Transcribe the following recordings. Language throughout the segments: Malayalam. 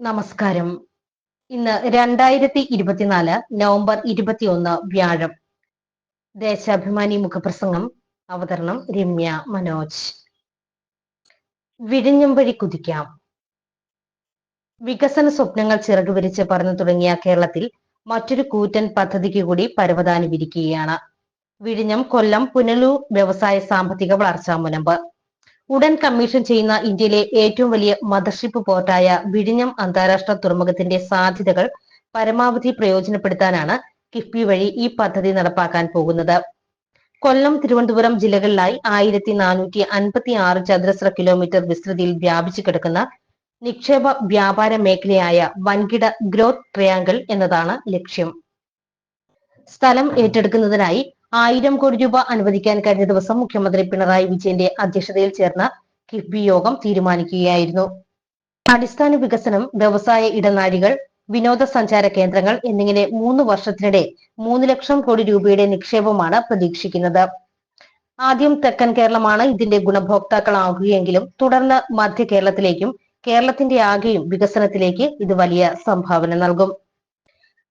നമസ്കാരം. ഇന്ന് രണ്ടായിരത്തി ഇരുപത്തിനാല് നവംബർ ഇരുപത്തിയൊന്ന് വ്യാഴം. ദേശാഭിമാനി മുഖപ്രസംഗം അവതരണം രമ്യ മനോജ്. വിഴിഞ്ഞം വഴി കുതിക്കാം. വികസന സ്വപ്നങ്ങൾ ചിറകു വിരിച്ച് പറന്നു തുടങ്ങിയ കേരളത്തിൽ മറ്റൊരു കൂറ്റൻ പദ്ധതിക്ക് കൂടി പരവതാനി വിരിക്കുകയാണ്. വിഴിഞ്ഞം കൊല്ലം പുനലൂർ വ്യവസായ സാമ്പത്തിക വളർച്ചാ മുനമ്പ്. ഉടൻ കമ്മീഷൻ ചെയ്യുന്ന ഇന്ത്യയിലെ ഏറ്റവും വലിയ മദർഷിപ്പ് പോർട്ടായ വിഴിഞ്ഞം അന്താരാഷ്ട്ര തുറമുഖത്തിന്റെ സാധ്യതകൾ പരമാവധി പ്രയോജനപ്പെടുത്താനാണ് കിഫ്ബി വഴി ഈ പദ്ധതി നടപ്പാക്കാൻ പോകുന്നത്. കൊല്ലം തിരുവനന്തപുരം ജില്ലകളിലായി ആയിരത്തി നാനൂറ്റി അൻപത്തി ആറ് ചതുരശ്ര കിലോമീറ്റർ വിസ്തൃതിയിൽ വ്യാപിച്ചു കിടക്കുന്ന നിക്ഷേപ വ്യാപാര മേഖലയായ വൻകിട ഗ്രോത്ത് ട്രയാങ്കിൾ എന്നതാണ് ലക്ഷ്യം. സ്ഥലം ഏറ്റെടുക്കുന്നതിനായി ആയിരം കോടി രൂപ അനുവദിക്കാൻ കഴിഞ്ഞ ദിവസം മുഖ്യമന്ത്രി പിണറായി വിജയന്റെ അധ്യക്ഷതയിൽ ചേർന്ന കിഫ്ബി യോഗം തീരുമാനിക്കുകയായിരുന്നു. അടിസ്ഥാന വികസനം വ്യവസായ ഇടനാഴികൾ വിനോദസഞ്ചാര കേന്ദ്രങ്ങൾ എന്നിങ്ങനെ മൂന്ന് വർഷത്തിനിടെ മൂന്ന് ലക്ഷം കോടി രൂപയുടെ നിക്ഷേപമാണ് പ്രതീക്ഷിക്കുന്നത്. ആദ്യം തെക്കൻ കേരളമാണ് ഇതിന്റെ ഗുണഭോക്താക്കളാകുകയെങ്കിലും തുടർന്ന് മധ്യ കേരളത്തിലേക്കും കേരളത്തിന്റെ ആകെയും വികസനത്തിലേക്ക് ഇത് വലിയ സംഭാവന നൽകും.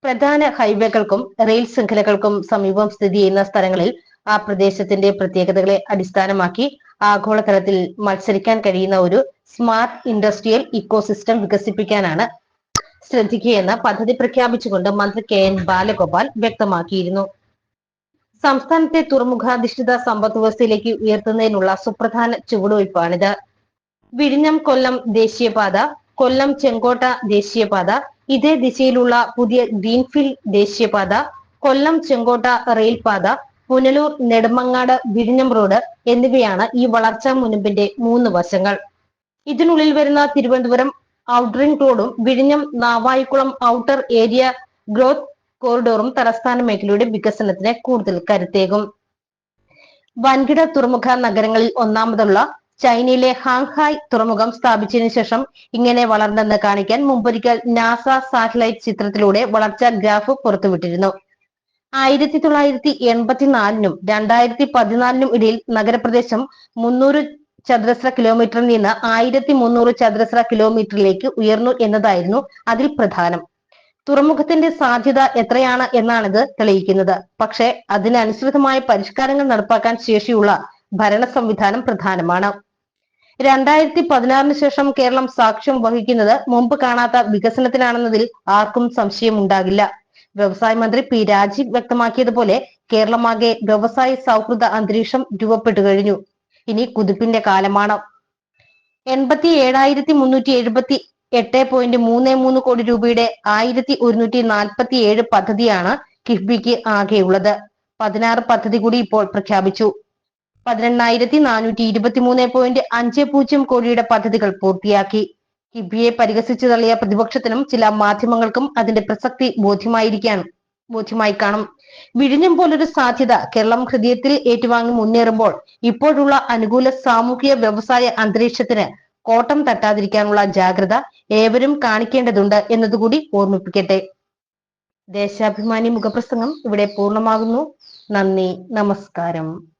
പ്രധാന ഹൈവേകൾക്കും റെയിൽ ശൃംഖലകൾക്കും സമീപം സ്ഥിതി ചെയ്യുന്ന സ്ഥലങ്ങളിൽ ആ പ്രദേശത്തിന്റെ പ്രത്യേകതകളെ അടിസ്ഥാനമാക്കി ആഗോളതലത്തിൽ മത്സരിക്കാൻ കഴിയുന്ന ഒരു സ്മാർട്ട് ഇൻഡസ്ട്രിയൽ ഇക്കോസിസ്റ്റം വികസിപ്പിക്കാനാണ് ശ്രദ്ധിക്കുകയെന്ന് പദ്ധതി പ്രഖ്യാപിച്ചുകൊണ്ട് മന്ത്രി കെ എൻ ബാലഗോപാൽ വ്യക്തമാക്കിയിരുന്നു. സംസ്ഥാനത്തെ തുറമുഖാധിഷ്ഠിത സമ്പദ് വ്യവസ്ഥയിലേക്ക് ഉയർത്തുന്നതിനുള്ള സുപ്രധാന ചുവടുവയ്പാണിത് വിഴിഞ്ഞം കൊല്ലം ദേശീയപാത കൊല്ലം ചെങ്കോട്ട ദേശീയപാത ഇതേ ദിശയിലുള്ള പുതിയ ഗ്രീൻഫീൽഡ് ദേശീയപാത കൊല്ലം ചെങ്കോട്ട റെയിൽപാത പുനലൂർ നെടുമങ്ങാട് വിഴിഞ്ഞം റോഡ് എന്നിവയാണ് ഈ വളർച്ചാ മുനമ്പിന്റെ മൂന്ന് വശങ്ങൾ. ഇതിനുള്ളിൽ വരുന്ന തിരുവനന്തപുരം ഔട്ടറിംഗ് റോഡും വിഴിഞ്ഞം നാവായിക്കുളം ഔട്ടർ ഏരിയ ഗ്രോത്ത് കോറിഡോറും തലസ്ഥാന മേഖലയുടെ വികസനത്തിന് കൂടുതൽ കരുത്തേകും. വൻകിട തുറമുഖ നഗരങ്ങളിൽ ഒന്നാമതുള്ള ചൈനയിലെ ഹാങ്ഹായ് തുറമുഖം സ്ഥാപിച്ചതിനു ശേഷം ഇങ്ങനെ വളർന്നെന്ന് കാണിക്കാൻ മുമ്പൊരിക്കൽ നാസ സാറ്റലൈറ്റ് ചിത്രത്തിലൂടെ വളർച്ചാ ഗ്രാഫ് പുറത്തുവിട്ടിരുന്നു. ആയിരത്തി തൊള്ളായിരത്തി എൺപത്തിനാലിനും രണ്ടായിരത്തി പതിനാലിനും ഇടയിൽ നഗരപ്രദേശം മുന്നൂറ് ചതുരശ്ര കിലോമീറ്ററിൽ നിന്ന് ആയിരത്തി മുന്നൂറ് ചതുരശ്ര കിലോമീറ്ററിലേക്ക് ഉയർന്നു എന്നതായിരുന്നു അതിൽ പ്രധാനം. തുറമുഖത്തിന്റെ സാധ്യത എത്രയാണ് എന്നാണിത് തെളിയിക്കുന്നത്. പക്ഷേ അതിനനുസൃതമായ പരിഷ്കാരങ്ങൾ നടപ്പാക്കാൻ ശേഷിയുള്ള ഭരണ സംവിധാനം പ്രധാനമാണ്. രണ്ടായിരത്തി പതിനാറിന് ശേഷം കേരളം സാക്ഷ്യം വഹിക്കുന്നത് മുമ്പ് കാണാത്ത വികസനത്തിനാണെന്നതിൽ ആർക്കും സംശയമുണ്ടാകില്ല. വ്യവസായ മന്ത്രി പി രാജീവ് വ്യക്തമാക്കിയതുപോലെ കേരളമാകെ വ്യവസായ സൗഹൃദ അന്തരീക്ഷം രൂപപ്പെട്ടു കഴിഞ്ഞു. ഇനി കുതിപ്പിന്റെ കാലമാണ്. എൺപത്തി ഏഴായിരത്തി മുന്നൂറ്റി എഴുപത്തി എട്ട് പോയിന്റ് മൂന്ന് മൂന്ന് കോടി രൂപയുടെ ആയിരത്തി ഒരുന്നൂറ്റി നാൽപ്പത്തി ഏഴ് പദ്ധതിയാണ് കിഫ്ബിക്ക് ആകെയുള്ളത്. പതിനാറ് പദ്ധതി കൂടി ഇപ്പോൾ പ്രഖ്യാപിച്ചു. പതിനെണ്ണായിരത്തി നാനൂറ്റി ഇരുപത്തി മൂന്ന് പോയിന്റ് അഞ്ച് പൂജ്യം കോടിയുടെ പദ്ധതികൾ പൂർത്തിയാക്കി. കിബിയെ പരിഹസിച്ചു തള്ളിയ പ്രതിപക്ഷത്തിനും ചില മാധ്യമങ്ങൾക്കും അതിന്റെ പ്രസക്തി ബോധ്യമായിരിക്കാൻ ബോധ്യമായി കാണും. വിഴിഞ്ഞം പോലൊരു സാധ്യത കേരളം ഹൃദയത്തിൽ ഏറ്റുവാങ്ങി മുന്നേറുമ്പോൾ ഇപ്പോഴുള്ള അനുകൂല സാമൂഹിക വ്യവസായ അന്തരീക്ഷത്തിന് കോട്ടം തട്ടാതിരിക്കാനുള്ള ജാഗ്രത ഏവരും കാണിക്കേണ്ടതുണ്ട് എന്നതുകൂടി ഓർമ്മിപ്പിക്കട്ടെ. ദേശാഭിമാനി മുഖപ്രസംഗം ഇവിടെ പൂർണമാകുന്നു. നന്ദി. നമസ്കാരം.